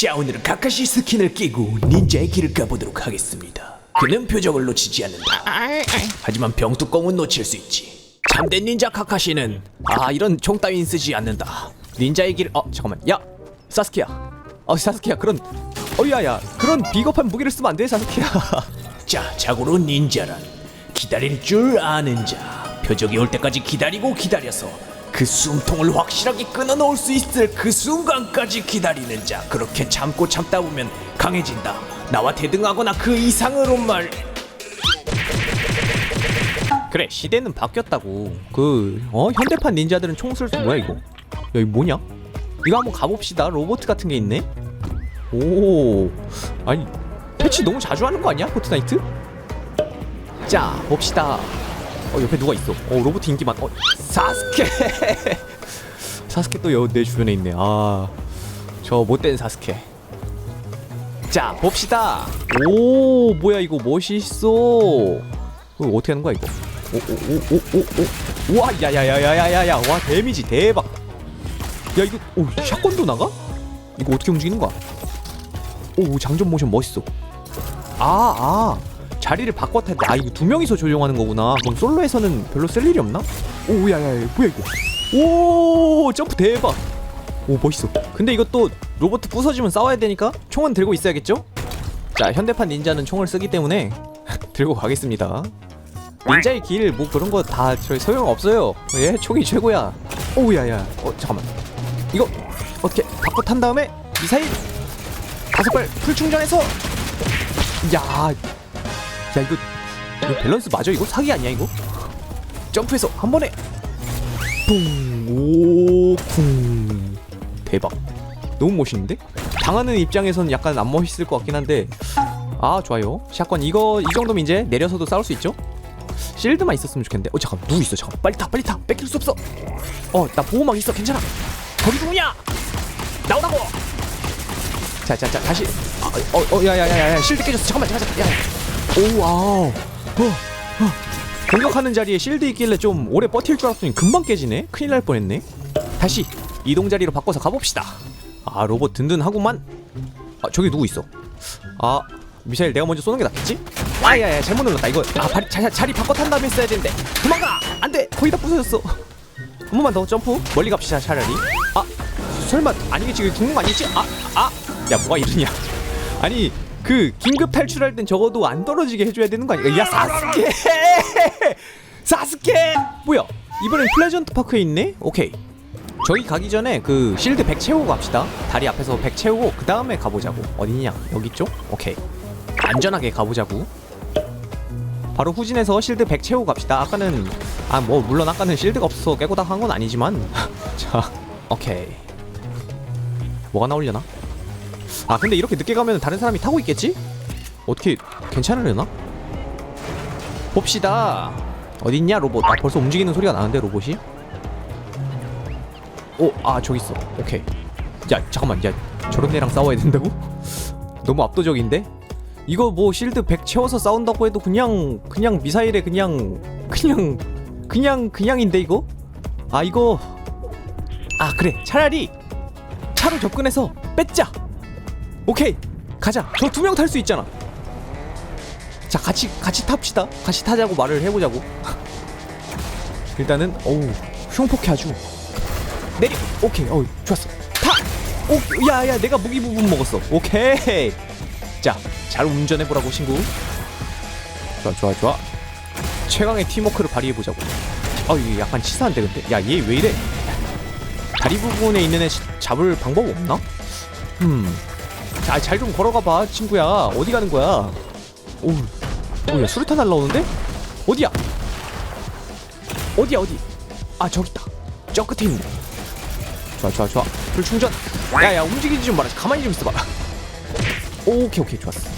자 오늘은 카카시 스킨을 끼고 닌자의 길을 가보도록 하겠습니다. 그는 표정을 놓치지 않는다. 하지만 병뚜껑은 놓칠 수 있지. 참된 닌자 카카시는 아 이런 총 따윈 쓰지 않는다. 닌자의 길 어 잠깐만. 야 사스키야. 어 사스키야 그런 어야야 그런 비겁한 무기를 쓰면 안 돼 사스키야. 자 자고로 닌자란 기다릴 줄 아는 자. 표적이 올 때까지 기다리고 기다려서 그 숨통을 확실하게 끊어놓을 수 있을 그 순간까지 기다리는 자. 그렇게 참고 참다 보면 강해진다. 나와 대등하거나 그 이상으로 말. 그래 시대는 바뀌었다고. 그 어 현대판 닌자들은 총 쓸 수 뭐야 이거? 야 이거 뭐냐? 이거 한번 가봅시다. 로봇 같은 게 있네. 오. 아니 패치 너무 자주 하는 거 아니야? 포트나이트? 자 봅시다 어 옆에 누가 있어? 어 로봇 인기 많어 사스케! 사스케 또 내 주변에 있네. 아 저 못된 사스케. 자 봅시다! 오 뭐야 이거 멋있어! 이거 어떻게 하는 거야 이거? 오오오오오오. 우와 야야야야야야야. 와 데미지 대박! 야 이거 오 샷건도 나가? 이거 어떻게 움직이는 거야? 오 장전 모션 멋있어. 아 아. 자리를 바꿔 탈때아 이거 두 명이서 조종하는 거구나. 그럼 솔로에서는 별로 쓸 일이 없나? 오 야야야 뭐야 이거? 오 점프 대박. 오 멋있어. 근데 이것도 로봇 부서지면 싸워야 되니까 총은 들고 있어야겠죠? 자 현대판 닌자는 총을 쓰기 때문에 들고 가겠습니다. 닌자의 길 뭐 그런 거다 저희 소용 없어요. 예 총이 최고야. 오 야야. 어 잠깐만. 이거 어떻게 바꿔 탄 다음에 미사일 다섯 발 풀 충전해서 야, 야 이거, 이거 밸런스 맞아? 이거 사기 아니야 이거? 점프해서 한 번에. 뿡오쿵. 대박. 너무 멋있는데? 당하는 입장에서는 약간 안 멋있을 것 같긴 한데. 아 좋아요. 샷건 이거 이 정도면 이제 내려서도 싸울 수 있죠? 실드만 있었으면 좋겠는데. 어 잠깐 누구 있어? 잠깐 빨리 타 빨리 타. 뺏길 수 없어. 어 나 보호막 있어. 괜찮아. 거기 누구냐? 나오라고. 자자자 다시. 어어 야야야야 실드 깨졌어. 잠깐만 잠깐만 야 오와우. 어, 어. 공격하는 자리에 실드 있길래 좀 오래 버틸 줄 알았더니 금방 깨지네? 큰일 날 뻔했네. 다시 이동 자리로 바꿔서 가봅시다. 아 로봇 든든하구만. 아 저기 누구 있어? 아 미사일 내가 먼저 쏘는 게 낫겠지? 아야야 잘못 눌렀다 이거. 아 바, 자, 자리 바꿔 탄 다음에 써야 되는데. 도망가! 안돼! 거의 다 부서졌어. 한 번만 더 점프. 멀리 갑시다 차라리. 아 설마 아니겠지? 죽는 거 아니겠지? 아아야 뭐가 이러냐. 아니 그 긴급 탈출할 땐 적어도 안 떨어지게 해줘야 되는 거 아니야? 야 사스케! 사스케! 뭐야? 이번엔 플레전트 파크에 있네? 오케이. 저기 가기 전에 그 실드 100 채우고 갑시다. 다리 앞에서 100 채우고 그 다음에 가보자고. 어디냐? 여기 있죠? 오케이. 안전하게 가보자고. 바로 후진해서 실드 100 채우고 갑시다. 아까는 아 뭐 물론 아까는 실드가 없어서 깨고 다 한 건 아니지만. 자 오케이. 뭐가 나오려나 아 근데 이렇게 늦게 가면 다른 사람이 타고 있겠지? 어떻게 괜찮으려나? 봅시다 어딨냐 로봇 아 벌써 움직이는 소리가 나는데 로봇이? 오 아 저기 있어 오케이 야 잠깐만 야 저런 애랑 싸워야 된다고? 너무 압도적인데? 이거 뭐 실드 100 채워서 싸운다고 해도 그냥 그냥 미사일에 그냥 그냥 그냥 그냥인데 이거? 아 이거 아 그래 차라리 차로 접근해서 뺏자 오케이 가자. 저 두 명 탈 수 있잖아. 자 같이 같이 탑시다. 같이 타자고 말을 해보자고. 일단은 어우 흉폭해 아주. 내리 오케이 어우 좋았어. 타 오 야야 내가 무기 부분 먹었어. 오케이. 자잘 운전해보라고 친구. 좋아 좋아 좋아. 최강의 팀워크를 발휘해보자고. 아 이게 약간 치사한데 근데. 야 얘 왜 이래? 다리 부분에 있는 애 시- 잡을 방법 없나? 음. 자, 잘좀 걸어가 봐, 친구야. 어디 가는 거야? 오, 뭐야, 수류탄 날라오는데? 어디야? 어디야, 어디? 아, 저기 있다. 저 끝에 있네. 좋아, 좋아, 좋아. 불 충전. 야, 야, 움직이지 좀 마라. 가만히 좀 있어봐. 오케이, 오케이, 좋았어.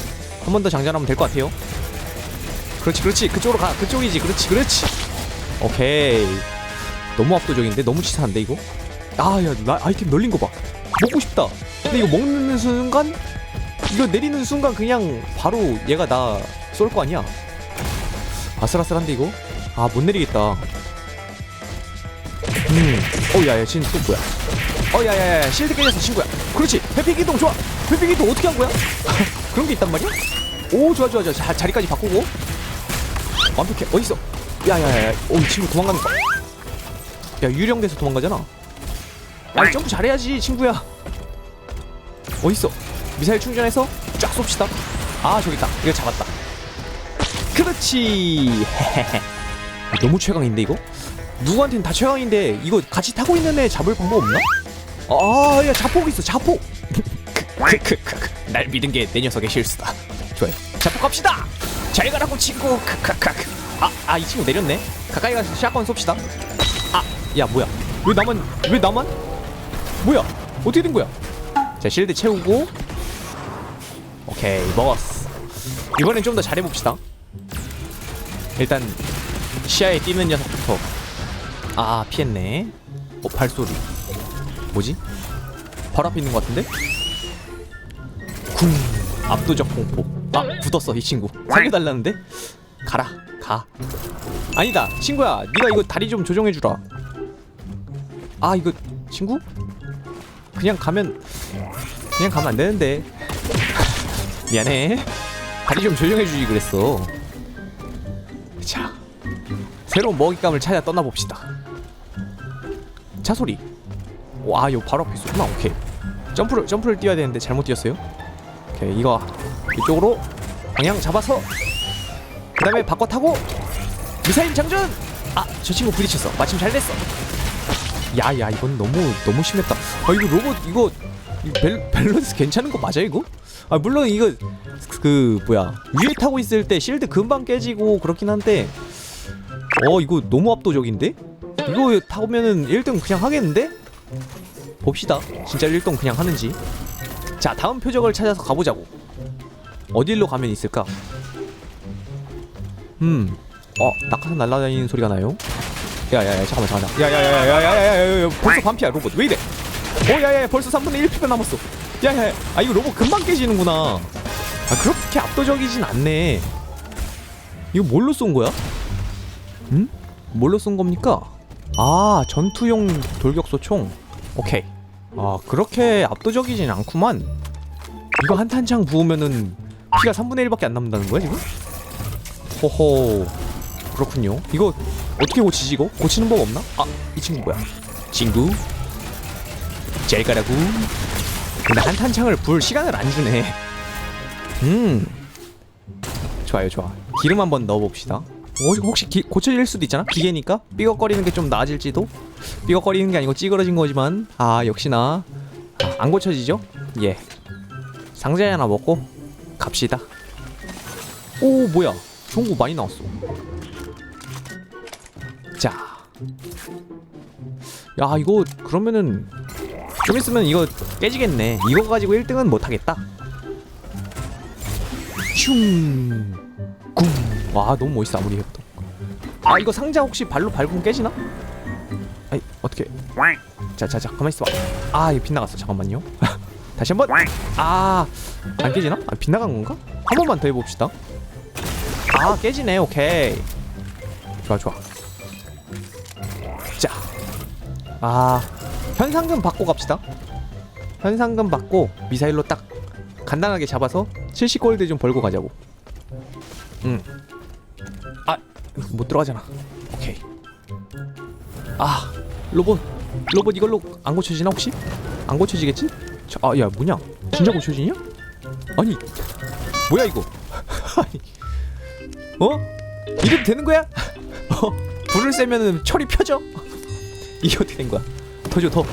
한 번 더 장전하면 될 것 같아요. 그렇지, 그렇지. 그쪽으로 가. 그쪽이지. 그렇지, 그렇지. 오케이. 너무 압도적인데? 너무 치사한데, 이거? 아, 야, 나 아이템 널린 거 봐. 먹고 싶다. 근데 이거 먹는 순간, 이거 내리는 순간 그냥 바로 얘가 나 쏠 거 아니야? 아슬아슬한데 이거? 아, 못 내리겠다. 음, 어, 야, 야, 지금 또 뭐야? 어, 야, 야, 야, 실드 깨졌어, 친구야. 그렇지, 회피 기동 좋아. 회비기도 어떻게 한 거야? 그런 게 있단 말이야? 오 좋아 좋아 좋아 자, 자리까지 바꾸고 완벽해 어딨어 야야야야 오이 친구 도망가는 거야 유령돼서 도망가잖아 야 점프 잘해야지 친구야 어딨어 미사일 충전해서 쫙 쏩시다. 아 저기 있다. 이거 잡았다. 그렇지. 너무 최강인데 이거? 누구한테는 다 최강인데 이거 같이 타고 있는 애 잡을 방법 없나? 아 야 자폭 있어 자폭. 날 믿은 게 내 녀석의 실수다. 좋아요. 자폭 갑시다! 잘 가라고 친구. 크크크크. 아 아 이 친구 내렸네. 가까이 가서 샷건 쏩시다. 아 야 뭐야? 왜 나만 왜 나만? 뭐야? 어떻게 된 거야? 자 실드 채우고 오케이 먹었어. 이번엔 좀 더 잘해봅시다. 일단 시야에 띄는 녀석부터. 아 피했네. 어 발소리. 뭐지? 바로 앞에 있는 것 같은데? 쿵. 압도적 공포. 아 굳었어 이 친구. 살려달라는데? 가라 가. 아니다 친구야. 네가 이거 다리 좀 조정해주라. 아 이거 친구? 그냥 가면 그냥 가면 안 되는데 미안해. 다리 좀 조정해주지 그랬어. 자 새로운 먹잇감을 찾아 떠나봅시다. 차 소리. 와 이거 바로 앞에 있었구나. 오케이. 점프를 점프를 뛰어야 되는데 잘못 뛰었어요? 오케이 이거 이쪽으로 방향 잡아서 그 다음에 바꿔 타고 미사일 장전! 아 저 친구 부딪혔어. 마침 잘 됐어. 야야 이건 너무 너무 심했다. 아 이거 로봇 이거 이거 밸, 밸런스 괜찮은 거 맞아 이거? 아 물론 이거 그 뭐야 위에 타고 있을 때 실드 금방 깨지고 그렇긴 한데 어 이거 너무 압도적인데? 이거 타오면은 1등 그냥 하겠는데? 봅시다 진짜 1등 그냥 하는지 자 다음 표적을 찾아서 가보자고 어딜로 가면 있을까? 음 어, 낙하산 날라다니는 소리가 나요? 야야야 잠깐만 잠깐만 야야야야야야야 벌써 반피야 로봇 왜 이래 어 야야야 벌써 3분의 1피가 남았어 야야야 아 이거 로봇 금방 깨지는구나. 아 그렇게 압도적이진 않네. 이거 뭘로 쏜 거야? 음? 뭘로 쏜 겁니까? 아 전투용 돌격소 총. 오케이. 아 그렇게 압도적이진 않구만. 이거 한 탄창 부으면은 피가 3분의 1밖에 안 남는다는 거야 지금? 호호 그렇군요 이거 어떻게 고치지 이거? 고치는 법 없나? 아 이 친구 뭐야 친구 잘 가라고 근데 한 탄창을 불 시간을 안 주네. 음. 좋아요 좋아. 기름 한번 넣어봅시다. 어, 혹시 기, 고쳐질 수도 있잖아? 기계니까? 삐걱거리는 게 좀 나아질지도? 삐걱거리는 게 아니고 찌그러진 거지만. 아 역시나. 아, 안 고쳐지죠? 예. 상자에 하나 먹고 갑시다. 오 뭐야? 좋은 거 많이 나왔어. 자. 야 이거 그러면은 좀 있으면 이거 깨지겠네. 이거 가지고 1등은 못하겠다. 슝궁와 너무 멋있어 아무리 해도. 아 이거 상자 혹시 발로 밟으면 깨지나? 아이 어떻게 자자 자 가만히 있어봐. 아 이거 빗나갔어. 잠깐만요. 다시 한번. 아안 깨지나? 아, 빗나간 건가? 한 번만 더 해봅시다. 아 깨지네. 오케이. 좋아 좋아. 자아 현상금 받고 갑시다 현상금 받고 미사일로 딱 간단하게 잡아서 70골드 좀 벌고 가자고 응아못 들어가잖아 오케이 아 로봇 로봇 이걸로 안 고쳐지나 혹시? 안 고쳐지겠지? 아 야 뭐냐 진짜 고쳐지냐? 아니 뭐야 이거 어? 이래도 되는 거야? 어? 불을 쐬면은 철이 펴져? 이게 어떻게 된 거야? 더 줘, 더.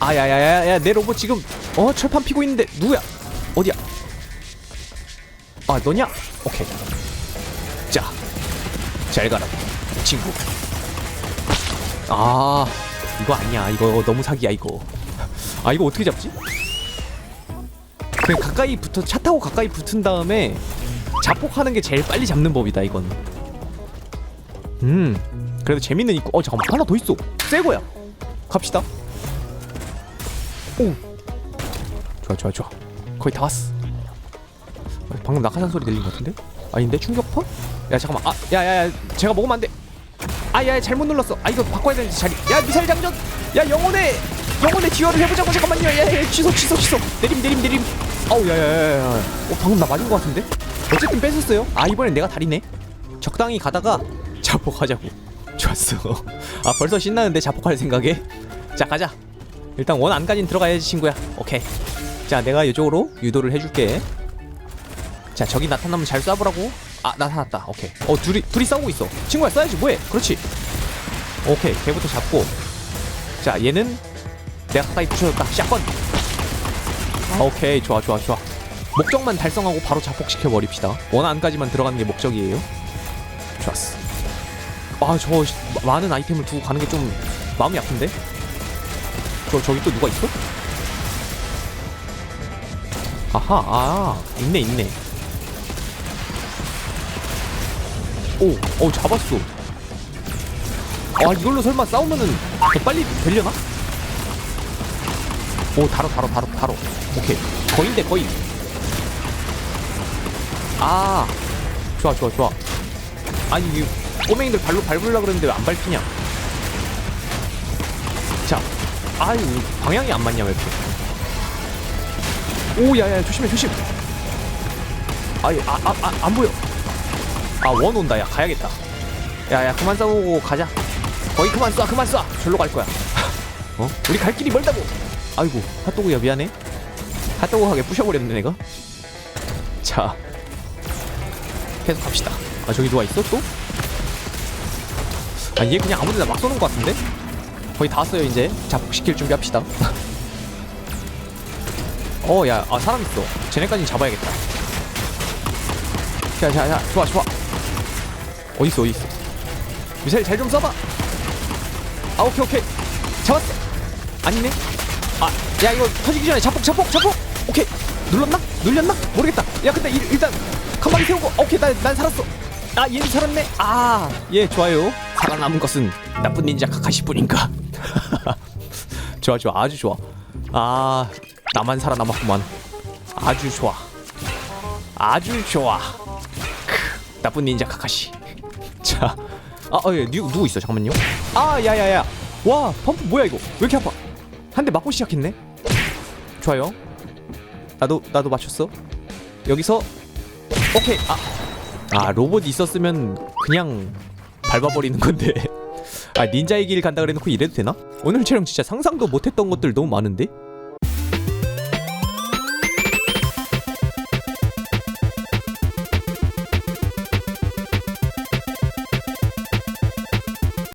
아야야야야 내 로봇 지금 어 철판 피고 있는데 누구야? 어디야? 아 너냐? 오케이. 자, 잘 가라, 친구. 아 이거 아니야. 이거 너무 사기야 이거. 아 이거 어떻게 잡지? 그냥 가까이 붙어 차 타고 가까이 붙은 다음에 자폭하는 게 제일 빨리 잡는 법이다 이건. 음, 그래도 재밌는 있고. 어 잠깐만 하나 더 있어. 새 거야. 갑시다. 오, 좋아 좋아 좋아. 거의 다 왔어. 어, 방금 낙하산 소리 들린 것 같은데? 아닌데 충격파? 야 잠깐만. 아, 야야야, 제가 먹으면 안 돼. 아, 야, 잘못 눌렀어. 아, 이거 바꿔야 되는데 자리. 야, 미사일 장전. 야, 영혼의 영혼의 듀얼을 해보자고 잠깐만요 야야 취소 취소 취소 내림 내림 내림 아우 야야야야 어 방금 나 맞은 거 같은데 어쨌든 뺏었어요 아 이번엔 내가 다리네 적당히 가다가 자폭하자고 좋았어 아 벌써 신나는데 자폭할 생각에 자 가자. 일단 원 안까진 들어가야지 친구야. 오케이. 자 내가 이쪽으로 유도를 해줄게. 자 저기 나타나면 잘 쏴보라고. 아 나타났다. 오케이. 어 둘이 둘이 싸우고 있어. 친구야 쏴야지. 뭐해? 그렇지. 오케이. 걔부터 잡고. 자 얘는 내가 가까이 부셔줬다. 샷건. 오케이. 좋아 좋아 좋아. 목적만 달성하고 바로 자폭시켜 버립시다. 원 안까지만 들어가는 게 목적이에요. 좋았어. 아저 많은 아이템을 두고 가는 게 좀 마음이 아픈데 저 저기 또 누가 있어? 아하 아 있네 있네 오, 어 잡았어. 아 이걸로 설마 싸우면은 더 빨리 되려나? 오 다로 다로 다로 다로. 오케이 거인데 거인. 아 좋아 좋아 좋아. 아니 이 꼬맹이들 발로 밟으려 그랬는데 왜 안 밟히냐? 자, 아유 방향이 안 맞냐 왜 이렇게? 오 야야 조심해 조심. 아이 아아안 보여. 아 원 온다 야 가야겠다 야야 그만 싸우고 가자 거의 그만 쏴 그만 쏴 절로 갈 거야 어? 우리 갈 길이 멀다고 아이고 핫도그야 미안해 핫도그하게 부셔버렸네 내가 자 계속 갑시다 아 저기 누가 있어 또? 아얘 그냥 아무데나 막 쏘는 것 같은데? 거의 다 왔어요 이제. 자폭시킬 준비합시다. 어야 아 사람 있어. 쟤네까지 잡아야겠다. 자자자 좋아 좋아. 어딨어 어딨어. 미사일 잘좀 쏴봐. 아 오케이 오케이. 잡았어. 아니네. 아야 이거 터지기 전에 자폭 자폭 자폭. 오케이. 눌렀나? 눌렸나? 모르겠다. 야 근데 일, 일단 칸막이 세우고. 오케이 난, 난 살았어. 아 얘는 살았네. 아예 좋아요. 살아남은 것은 나쁜 닌자 카카시뿐인가 좋아 좋아 아주 좋아 아 나만 살아남았구만 아주 좋아 아주 좋아 크, 나쁜 닌자 카카시 자, 아, 어, 예, 누, 누구 있어? 잠깐만요. 아, 야 야 야. 와, 펌프 뭐야 이거? 왜 이렇게 아파? 한 대 맞고 시작했네. 좋아요. 나도 나도 맞췄어. 여기서 오케이. 아, 아 로봇 있었으면 그냥 밟아버리는 건데. 아 닌자의 길 간다 그래놓고 이래도 되나? 오늘 촬영 진짜 상상도 못했던 것들 너무 많은데?